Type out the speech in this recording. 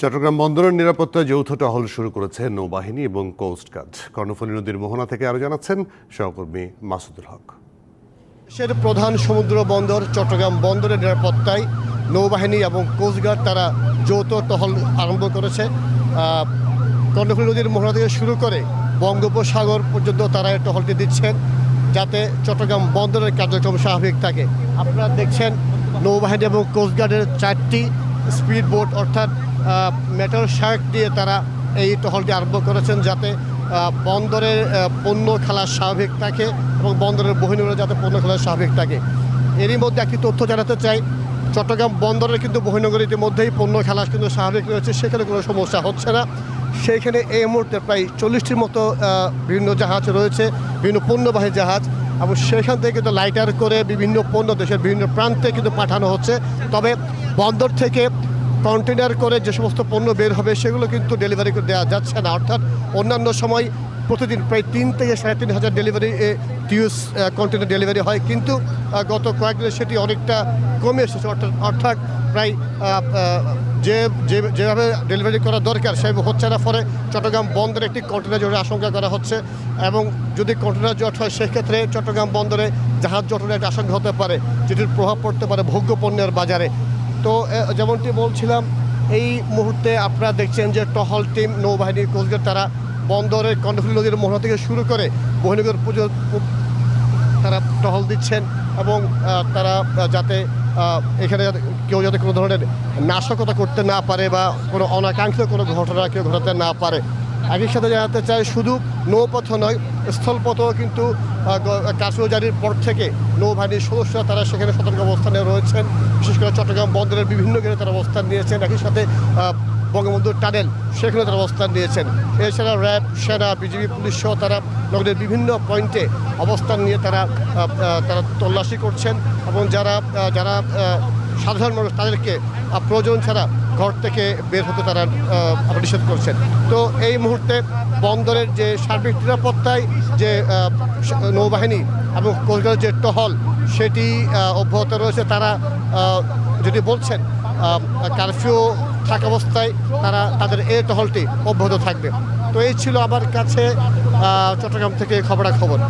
চট্টগ্রাম বন্দরের নিরাপত্তায় যৌথ টহল শুরু করেছে নৌবাহিনী এবং কোস্টগার্ড কর্ণফুলী নদীর মোহনা থেকে আরও জানাচ্ছেন সহকর্মী মাসুদুল হক। দেশের প্রধান সমুদ্র বন্দর চট্টগ্রাম বন্দরের নিরাপত্তায় নৌবাহিনী এবং কোস্টগার্ড তারা যৌথ টহল আরম্ভ করেছে। কর্ণফুলী নদীর মোহনা থেকে শুরু করে বঙ্গোপসাগর পর্যন্ত তারা এই টহলটি দিচ্ছেন যাতে চট্টগ্রাম বন্দরের কার্যক্রম স্বাভাবিক থাকে। আপনারা দেখছেন নৌবাহিনী এবং কোস্টগার্ডের চারটি স্পিড বোট, অর্থাৎ মেটাল শার্ক দিয়ে তারা এই টহলটি আরম্ভ করেছেন যাতে বন্দরের পণ্য খেলা স্বাভাবিক থাকে এবং বন্দরের বহিনীগুলো যাতে পণ্য খেলা স্বাভাবিক থাকে। এরই মধ্যে একটি তথ্য জানাতে চাই, চট্টগ্রাম বন্দরের কিন্তু বহিনগর ইতিমধ্যেই পণ্য খেলা কিন্তু স্বাভাবিক রয়েছে, সেখানে কোনো সমস্যা হচ্ছে না। সেইখানে এই মুহূর্তে প্রায় চল্লিশটির মতো বিভিন্ন জাহাজ রয়েছে, বিভিন্ন পণ্যবাহী জাহাজ এবং সেখান থেকে কিন্তু লাইটার করে বিভিন্ন পণ্য দেশের বিভিন্ন প্রান্তে কিন্তু পাঠানো হচ্ছে। তবে বন্দর থেকে কন্টেনার করে যে সমস্ত পণ্য বের হবে, সেগুলো কিন্তু ডেলিভারি দেওয়া যাচ্ছে না। অর্থাৎ অন্যান্য সময় প্রতিদিন প্রায় তিন থেকে সাড়ে তিন হাজার ডেলিভারি টিউস কন্টেনার ডেলিভারি হয়। কিন্তু গত কয়েকদিনে সেটি অনেকটা কমে এসেছে। অর্থাৎ অর্থাৎ প্রায় যে- যেভাবে ডেলিভারি করা দরকার, সেভাবে হচ্ছে না। ফলে চট্টগ্রাম বন্দরে একটি কন্টেনার জটের আশঙ্কা করা হচ্ছে এবং যদি কন্টেনার জট হয়, সেক্ষেত্রে চট্টগ্রাম বন্দরে জাহাজ জটের একটা আশঙ্কা হতে পারে, যেটির প্রভাব পড়তে পারে ভোগ্য পণ্যের বাজারে। তো যেমনটি বলছিলাম, এই মুহূর্তে আপনারা দেখছেন যে টহল টিম নৌবাহিনীর কোস্টগার্ড তারা বন্দরের কর্ণফুলী নদীর মোহনা থেকে শুরু করে বহিনগর পুজো তারা টহল দিচ্ছেন এবং তারা যাতে এখানে কেউ যাতে কোনো ধরনের নাশকতা করতে না পারে বা কোনো অনাকাঙ্ক্ষিত কোনো ঘটনা কেউ ঘটাতে না পারে। একই সাথে জানাতে চাই, শুধু নৌপথ নয়, স্থলপথও কিন্তু কারফিউ জারির পর থেকে নৌবাহিনীর সদস্যরা তারা সেখানে সতর্ক অবস্থানে রয়েছেন। বিশেষ করে চট্টগ্রাম বন্দরের বিভিন্ন গেটে তারা অবস্থান নিয়েছেন। একই সাথে বঙ্গবন্ধু টানেল সেখানে তারা অবস্থান নিয়েছেন। এছাড়া র্যাব, সেনা, বিজিবি, পুলিশ সহ তারা নগরের বিভিন্ন পয়েন্টে অবস্থান নিয়ে তারা তারা তল্লাশি করছেন এবং যারা যারা সাধারণ মানুষ তাদেরকে প্রয়োজন ছাড়া ঘর থেকে বের হতে তারা নিষেধ করছেন। তো এই মুহূর্তে বন্দরের যে সার্বিক নিরাপত্তায় যে নৌবাহিনী এবং কোস্টগার্ডের যে টহল, সেটি অব্যাহত রয়েছে। তারা যদি বলছেন কারফিউ থাকা অবস্থায় তারা, তাদের এই টহলটি অব্যাহত থাকবে। তো এই ছিল আমার কাছে চট্টগ্রাম থেকে খবরাখবর।